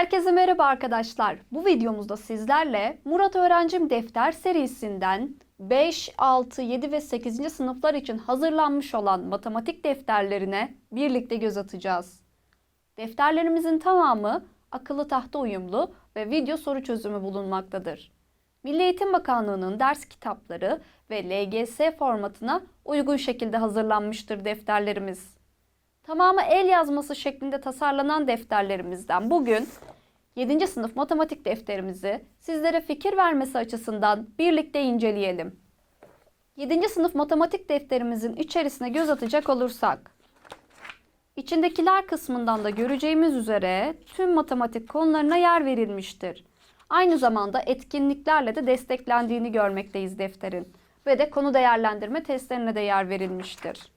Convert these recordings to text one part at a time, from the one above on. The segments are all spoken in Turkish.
Herkese merhaba arkadaşlar. Bu videomuzda sizlerle Murat Öğrencim Defter serisinden 5, 6, 7 ve 8. sınıflar için hazırlanmış olan matematik defterlerine birlikte göz atacağız. Defterlerimizin tamamı akıllı tahta uyumlu ve video soru çözümü bulunmaktadır. Milli Eğitim Bakanlığı'nın ders kitapları ve LGS formatına uygun şekilde hazırlanmıştır defterlerimiz. Tamamı el yazması şeklinde tasarlanan defterlerimizden bugün 7. sınıf matematik defterimizi sizlere fikir vermesi açısından birlikte inceleyelim. 7. sınıf matematik defterimizin içerisine göz atacak olursak, içindekiler kısmından da göreceğimiz üzere tüm matematik konularına yer verilmiştir. Aynı zamanda etkinliklerle de desteklendiğini görmekteyiz defterin ve de konu değerlendirme testlerine de yer verilmiştir.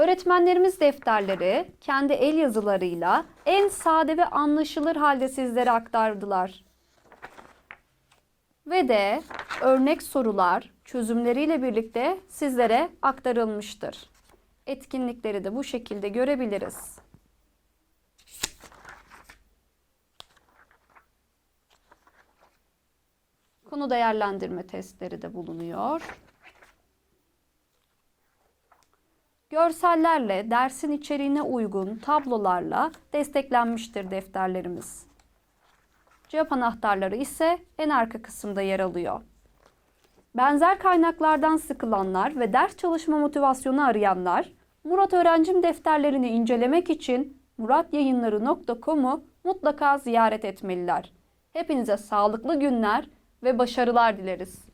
Öğretmenlerimiz defterleri kendi el yazılarıyla en sade ve anlaşılır halde sizlere aktardılar. Ve de örnek sorular çözümleriyle birlikte sizlere aktarılmıştır. Etkinlikleri de bu şekilde görebiliriz. Konu değerlendirme testleri de bulunuyor. Görsellerle, dersin içeriğine uygun tablolarla desteklenmiştir defterlerimiz. Cevap anahtarları ise en arka kısımda yer alıyor. Benzer kaynaklardan sıkılanlar ve ders çalışma motivasyonu arayanlar, Murat Öğrencim defterlerini incelemek için muratyayınları.com'u mutlaka ziyaret etmeliler. Hepinize sağlıklı günler ve başarılar dileriz.